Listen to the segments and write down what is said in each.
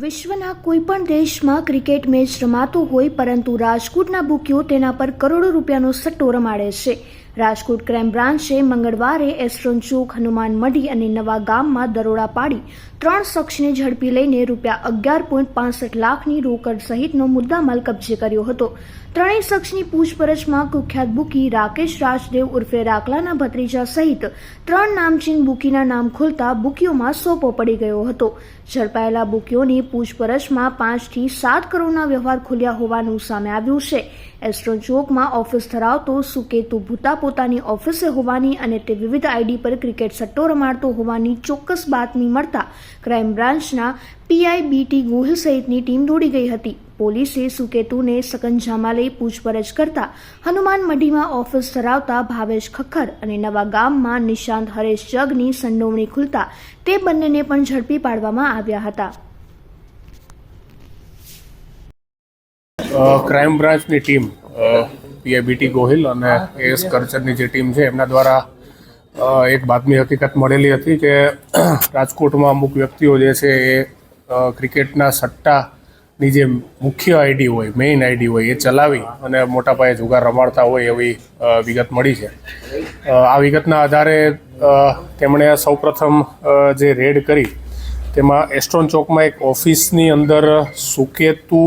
વિશ્વના કોઈ પણ દેશમાં ક્રિકેટ મેચ રમાતો હોય, પરંતુ રાજકોટના બુકીઓ તેના પર કરોડો રૂપિયાનો સટ્ટો રમાડે છે. રાજકોટ ક્રાઇમ બ્રાન્ચે મંગળવારે એસ્ટ્રોન ચોક, હનુમાન મઢી અને નવા ગામમાં દરોડા પાડી ત્રણ શખ્સને ઝડપી લઈને રૂપિયા અગિયાર પોઈન્ટ પાસઠ લાખની રોકડ સહિતનો મુદ્દામાલ કબજે કર્યો હતો. ત્રણેય શખ્સની પૂછપરછમાં કુખ્યાત બુકી રાકેશ રાજદેવ ઉર્ફે રાકલાના ભત્રીજા સહિત ત્રણ નામચીન બુકીના નામ ખુલતા બુકીઓમાં સોપો પડી ગયો હતો. ઝડપાયેલા બુકીઓની પૂછપરછમાં પાંચથી સાત કરોડના વ્યવહાર ખુલ્યા હોવાનું સામે આવ્યું છે. એસ્ટ્રોન ચોકમાં ઓફિસ ધરાવતો સુકેતુ ભૂતા પોતાની ઓફિસે હોવાની અને તે વિવિધ આઈડી પર ક્રિકેટ સટ્ટો રમાડતો હોવાની ચોક્કસ બાતમી મળતા ક્રાઇમ બ્રાન્ચના પીઆઈ બીટી ગોહિલ સહિતની ટીમ દોડી ગઈ હતી. પોલીસે સુકેતુને સકંજામાં લઈ પૂછપરછ કરતા હનુમાન મઢીમાં ઓફિસ ધરાવતા ભાવેશ ખખર અને નવા ગામમાં નિશાંત હરેશ જગની સંડોવણી ખુલતા તે બંનેને પણ ઝડપી પાડવામાં આવ્યા હતા. ક્રાઇમ બ્રાન્ચની ટીમ પીઆઈબીટી ગોહિલ અને એસ કરચરની જે ટીમ છે, એમના દ્વારા એક બાતમી હકીકત મળેલી હતી કે રાજકોટમાં અમુક વ્યક્તિઓ જે છે એ ક્રિકેટના ક્રિકેટના સટ્ટાની જે મુખ્ય આઈડી હોય મેઇન આઈડી હોય, એ ચલાવી અને મોટા પાયે જુગાર રમાડતા હોય એવી વિગત મળી છે. આ વિગતના આધારે તેમણે સૌપ્રથમ જે રેડ કરી, તેમાં એસ્ટ્રોન ચોકમાં એક ઓફિસની અંદર સુકેતુ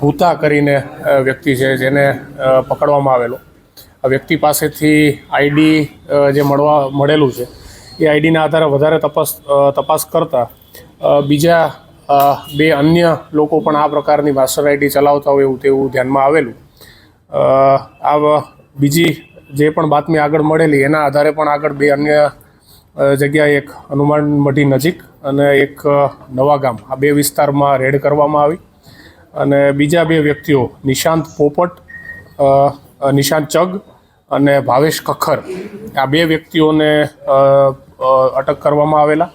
ભૂતા કરીને વ્યક્તિ છે જેને પકડવામાં આવેલો. આ વ્યક્તિ પાસેથી આઈડી જે મળવા, મળેલું છે, એ આઈડીના આધારે વધારે તપાસ તપાસ કરતાં બીજા બે અન્ય લોકો પણ આ પ્રકારની માસ્ટર આઈડી ચલાવતા હોય એવું તેવું ધ્યાનમાં આવેલું. આ બીજી જે પણ બાતમી આગળ મળેલી, એના આધારે પણ આગળ બે અન્ય જગ્યાએ એક હનુમાન મઢી નજીક અને એક નવા ગામ, આ બે વિસ્તારમાં રેડ કરવામાં આવી. અને બીજા બે વ્યક્તિઓ, નિશાંત પોપટ નિશાંત ચગ અને ભાવેશ કખર, આ બે વ્યક્તિઓને અટક કરવામાં આવેલા.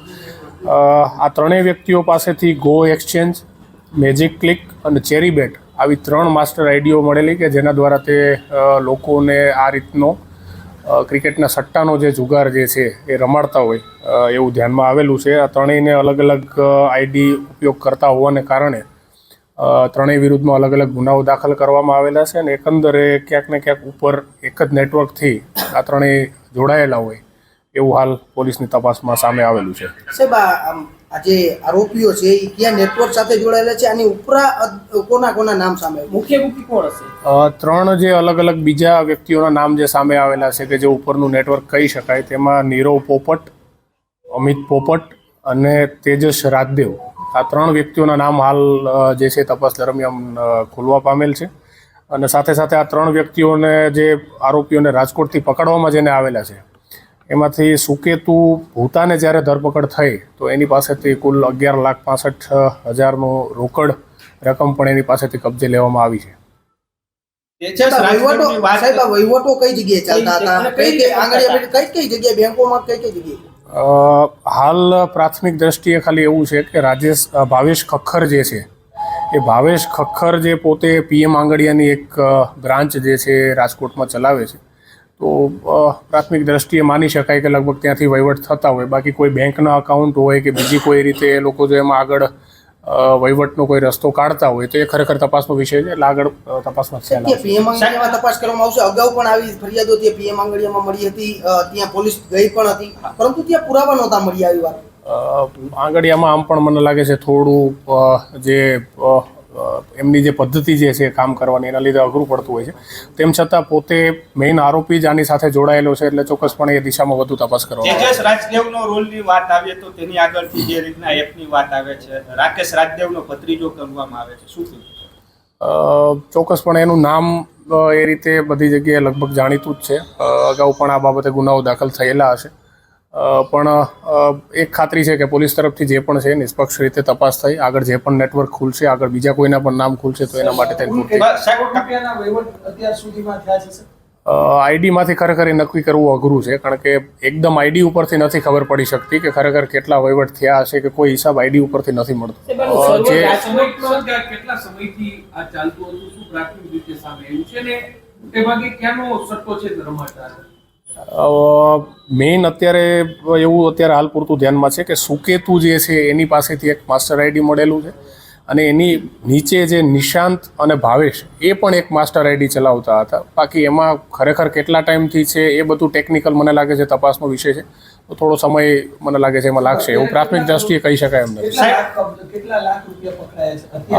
આ ત્રણેય વ્યક્તિઓ પાસેથી ગો એક્સચેન્જ મેજિક ક્લિક અને ચેરી બેટ આવી ત્રણ માસ્ટર આઈડીઓ મળેલી કે જેના દ્વારા તે લોકોને આ રીતનો ક્રિકેટના સટ્ટાનો જે જુગાર જે છે એ રમાડતા હોય એવું ધ્યાનમાં આવેલું છે. આ ત્રણેયને અલગ અલગ આઈડી ઉપયોગ કરતા હોવાને કારણે ત્રણેય વિરુદ્ધમાં અલગ અલગ ગુનાઓ દાખલ કરવામાં આવેલા છે અને એકંદરે ક્યાંક ને ક્યાંક ઉપર એક જ નેટવર્કથી આ ત્રણેય જોડાયેલા હોય. એવું હાલ પોલીસની તપાસમાં સામે આવેલું છે. સાહેબ આ આમ આ જે આરોપીઓ છે એ કયા નેટવર્ક સાથે જોડાયેલા છે? આની ઉપરા કોના કોના નામ સામે મુખ્ય મુખ્ય કોણ હશે? ત્રણ જે અલગ અલગ બીજા વ્યક્તિઓના નામ જે સામે આવેલા છે કે જે ઉપરનું નેટવર્ક કહી શકાય તેમાં નીરવ પોપટ અમિત પોપટ અને તેજસ રાજદેવ. આ ત્રણ વ્યક્તિઓના નામ હાલ જે છે તપાસ દરમિયાન ખુલવા પામેલ છે. અને સાથે સાથે આ ત્રણ વ્યક્તિઓને જે આરોપીઓને રાજકોટથી પકડવામાં જેને આવેલા છે એમાંથી સુકેતુ ભૂતાને જ્યારે ધરપકડ થઈ તો એની પાસેથી કુલ અગિયાર લાખ પાસઠ હજારનો રોકડ રકમ પણ એની પાસેથી કબજે લેવામાં આવી છે. વહીવટો કઈ જગ્યાએ ચાલતા હતા? કઈ કઈ જગ્યાએ? બેંકોમાં કઈ કઈ જગ્યાએ? હાલ પ્રાથમિક દ્રષ્ટિએ ખાલી એવું છે કે રાજેશ ભાવેશ ખખર જે છે એ ભાવેશ ખખર જે પોતે પીએમ આંગડિયાની એક બ્રાન્ચ જે છે એ રાજકોટમાં ચલાવે છે. તો પ્રાથમિક દ્રષ્ટિએ માની શકાય કે લગભગ ત્યાંથી વહીવટ થતા હોય. બાકી કોઈ બેંકના અકાઉન્ટ હોય કે બીજી કોઈ રીતે એ લોકો જો એમાં આગળ વહીવટનો કોઈ રસ્તો કાઢતા હોય તો એ ખરેખર તપાસનો વિષય છે. એટલે આગળ તપાસમાં ખ્યાલ આવશે. પીએમ આંગળીયામાં તપાસ કરવામાં આવશે? અગાઉ પણ આવી ફરિયાદો ત્યાં પીએમ આંગળીયામાં મળી હતી ત્યાં પોલીસ ગઈ પણ હતી. પરંતુ ત્યાં પુરાવા નહોતા મળી આવી વાત. આંગળીયામાં આમ પણ મને લાગે છે થોડું જે એમની જે પદ્ધતિ જે છે કામ કરવાની એના લીધે અઘરું પડતું હોય છે તેમ છતાં પોતે મેઇન આરોપી જ આની સાથે જોડાયેલો છે એટલે ચોક્કસપણે એ દિશામાં વધુ તપાસ આવશે. તેજસ રાજદેવનો રોલની વાત આવે તો તેની આગળથી જે રીતના એપની વાત આવે છે રાકેશ રાજદેવનો ભત્રીજો કરવામાં આવે છે શું? ચોક્કસપણે એનું નામ એ રીતે બધી જગ્યાએ લગભગ જાણીતું જ છે અગાઉ પણ આ બાબતે ગુનાઓ દાખલ થયેલા હશે પણ એક ખાતરી છે કે પોલીસ તરફથી જે પણ છે નિષ્પક્ષ રીતે તપાસ થઈ. આગળ જે પણ નેટવર્ક ખુલશે આગળ બીજા કોઈના પણ નામ ખુલશે તો એના માટે? આઈડીમાંથી ખરેખર એ નક્કી કરવું અઘરું છે કારણ કે એકદમ આઈડી ઉપરથી નથી ખબર પડી શકતી કે ખરેખર કેટલા વહીવટ થયા હશે કે કોઈ હિસાબ આઈડી ઉપરથી નથી મળતો. જે કેટલા સમયથી આ ચાલતું હતું? શું પ્રાથમિક રીતે સામે આવ્યું છે? ને મોટે ભાગે ક્યાંનો સટ્ટો છે રમાતા મેઇન અત્યારે એવું અત્યારે હાલ પૂરતું ધ્યાનમાં છે કે સુકેતુ જે છે એની પાસેથી એક માસ્ટર આઈડી મળેલું છે અને એની નીચે જે નિશાંત અને ભાવેશ એ પણ એક માસ્ટર આઈડી ચલાવતા હતા. બાકી એમાં ખરેખર કેટલા ટાઈમથી છે એ બધું ટેકનિકલ મને લાગે છે તપાસનો વિષય છે. તો થોડો સમય મને લાગે છે એમાં લાગશે. એવું પ્રાથમિક દ્રષ્ટિએ કહી શકાય એમ નથી?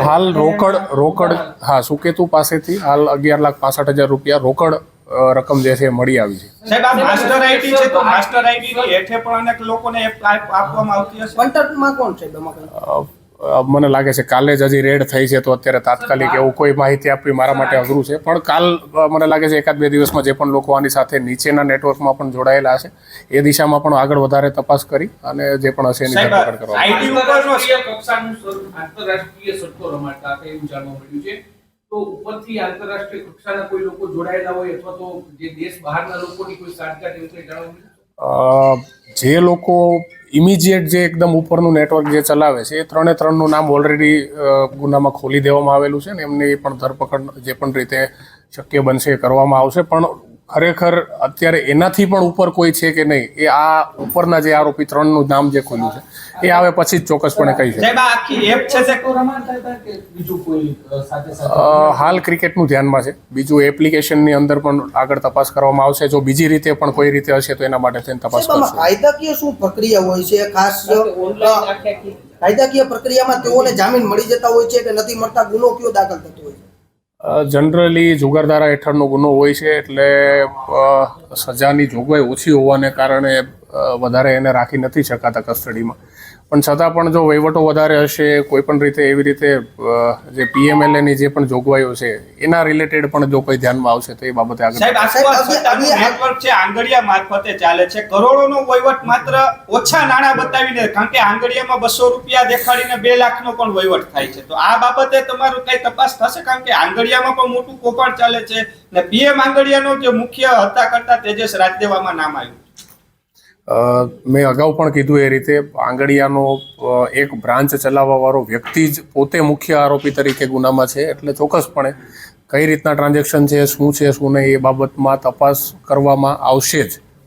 હાલ રોકડ રોકડ હા સુકેતુ પાસેથી હાલ અગિયાર લાખ પાસઠ હજાર રૂપિયા રોકડ રકમ જે છે એ મળી આવી છે. સાહેબ આ માસ્ટર આઈટી છે તો માસ્ટર આઈટી ની હેઠે પણ અનેક લોકોને આપવામાં આવતી હશે? કોન્ટ્રાક્ટમાં કોણ છે મને લાગે છે કાલે જ હજી રેડ થઈ છે તો અત્યારે તાત્કાલિક એવું કોઈ માહિતી આપવી મારા માટે અઘરું છે. પણ કાલ મને લાગે છે એકાદ બે દિવસમાં જે પણ લોકો આની સાથે નીચેના નેટવર્કમાં પણ જોડાયેલા હશે એ દિશામાં પણ આગળ વધારે તપાસ કરી અને જે પણ હશે એની ધરપકડ કરવા આંતરરાષ્ટ્રીય સટ્ટો રમાડતા એવું જાણવા મળ્યું છે. તો ઉપરથી આંતરરાષ્ટ્રીય કક્ષાના કોઈ લોકો જોડાયેલા હોય અથવા તો જે દેશ બહારના લોકોની કોઈ સાંઠગાંઠ એવું કંઈ જાણવા જે લોકો ઇમિજિએટ જે એકદમ ઉપરનું નેટવર્ક જે ચલાવે છે, એ ત્રણે ત્રણનું નામ ઓલરેડી ગુનામાં ખોલી દેવામાં આવેલું છે ને એમની પણ ધરપકડ જે પણ રીતે શક્ય બનશે એ કરવામાં આવશે. પણ ખરેખર અત્યારે એનાથી પણ ઉપર કોઈ છે કે નહીં એ આ ઉપરના જે આરોપી ત્રણનું નામ જે ખોલ્યું છે એ આવે પછી જ ચોક્કસપણે કહી શકે સાહેબ આ આખી એપ છે હાલ ક્રિકેટનું ધ્યાનમાં છે. બીજું એપ્લિકેશનની અંદર પણ આગળ તપાસ કરવામાં આવશે. જો બીજી રીતે પણ કોઈ રીતે હશે તો એના માટે થઈને તપાસ કરશે. કાયદાકીય શું પ્રક્રિયા હોય છે? ખાસ કાયદાકીય પ્રક્રિયામાં તેઓને જામીન મળી જતા હોય છે કે નથી મળતા? ગુનો કયો દાખલ થતો હોય છે? જનરલી જુગારધારા હેઠળનો ગુનો હોય છે એટલે સજાની જોગવાઈ ઓછી હોવાને કારણે વધારે એને રાખી નથી શકાતા કસ્ટડીમાં પણ છતાં પણ જો વહીવટો વધારે હશે કોઈ પણ રીતે એવી રીતે જે પીએમએલએની જે પણ જોગવાઈઓ છે એના રિલેટેડ પણ જો કોઈ ધ્યાનમાં આવશે તો એ બાબતે આગળ છે આંગળિયા મારફતે ચાલે છે. કરોડોનો વહીવટ માત્ર ઓછા નાણાં બતાવીને કારણ કે આંગળિયામાં બસો રૂપિયા દેખાડીને બે લાખનો પણ વહીવટ થાય છે. તો આ બાબતે તમારું કઈ તપાસ થશે? કારણ કે આંગળિયામાં પણ મોટું કૌભાંડ ચાલે છે ને પીએમ આંગળિયાનો જે મુખ્ય હતા કરતા તેજસ રાજદેવામાં નામ આવ્યું મેં અગાઉ પણ કીધું એ રીતે આંગડિયાનો એક બ્રાન્ચ ચલાવવાવાળો વ્યક્તિ જ પોતે મુખ્ય આરોપી તરીકે ગુનામાં છે. એટલે ચોક્કસપણે કઈ રીતના ટ્રાન્ઝેક્શન છે, શું છે, શું નહીં એ બાબતમાં તપાસ કરવામાં આવશે જ.